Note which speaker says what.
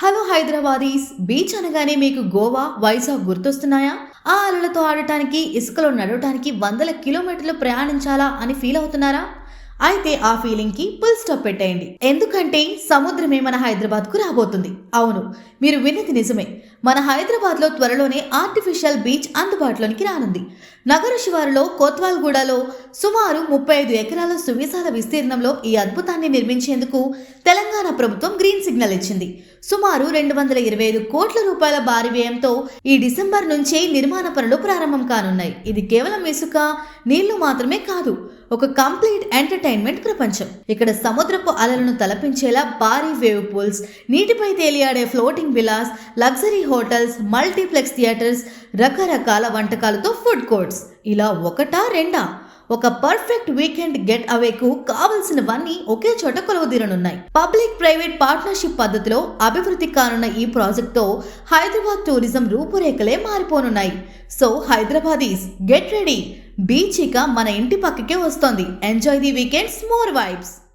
Speaker 1: Hello Hyderabadis beach అనగానే మీకు గోవా వైజాగ్ గుర్తొస్తున్నాయా? ఆ అలలతో ఆడటానికి ఇసుకలో నడవటానికి వందల కిలోమీటర్లు ప్రయాణించాలా అని ఫీల్ అవుతున్నారా? అయితే ఆ ఫీలింగ్కి ఫుల్ స్టాప్ పెట్టేయండి. ఎందుకంటే సముద్రమే మన హైదరాబాద్కు రాబోతుంది. అవును మీరు విన్నది నిజమే. మన హైదరాబాద్లో త్వరలోనే ఆర్టిఫిషియల్ బీచ్ అందుబాటులోనికి రానుంది. నగర శివారులో కోత్వాల్గూడలో సుమారు ముప్పై ఐదు ఎకరాల సువిశాల విస్తీర్ణంలో ఈ అద్భుతాన్ని నిర్మించేందుకు తెలంగాణ తెలంగాణ ప్రభుత్వం గ్రీన్ సిగ్నల్ ఇచ్చింది. సుమారు రెండు వందల ఇరవై ఐదు కోట్ల రూపాయల భారీ వ్యయంతో ఈ డిసెంబర్ నుంచే నిర్మాణ పనులు ప్రారంభం కానున్నాయి. ఇది కేవలం ఇసుక నీళ్ళు మాత్రమే కాదు ఒక కంప్లీట్ ఎంటర్టైన్మెంట్ ప్రపంచం. ఇక్కడ సముద్రపు అలలను తలపించేలా భారీ వేవ్ పూల్స్ నీటిపై తేలియాడే floating villas luxury hotels multiplex theatres రకరకాల వంటకాలతో ఫుడ్ కోర్ట్స్. ఇలా ఒకటా రెండా? ఒక పర్ఫెక్ట్ వీకెండ్ గెట్ అవేకు కావలసినవన్నీ ఒకే చోట కొలువుదీరనున్నాయి. పబ్లిక్ ప్రైవేట్ పార్ట్నర్షిప్ పద్ధతిలో అభివృద్ధి కానున్న ఈ ప్రాజెక్ట్తో హైదరాబాద్ టూరిజం రూపురేఖలే మారిపోనున్నాయి. So Hyderabadis get ready beach ఇక మన ఇంటి పక్కకే వస్తోంది. Enjoy the weekends more vibes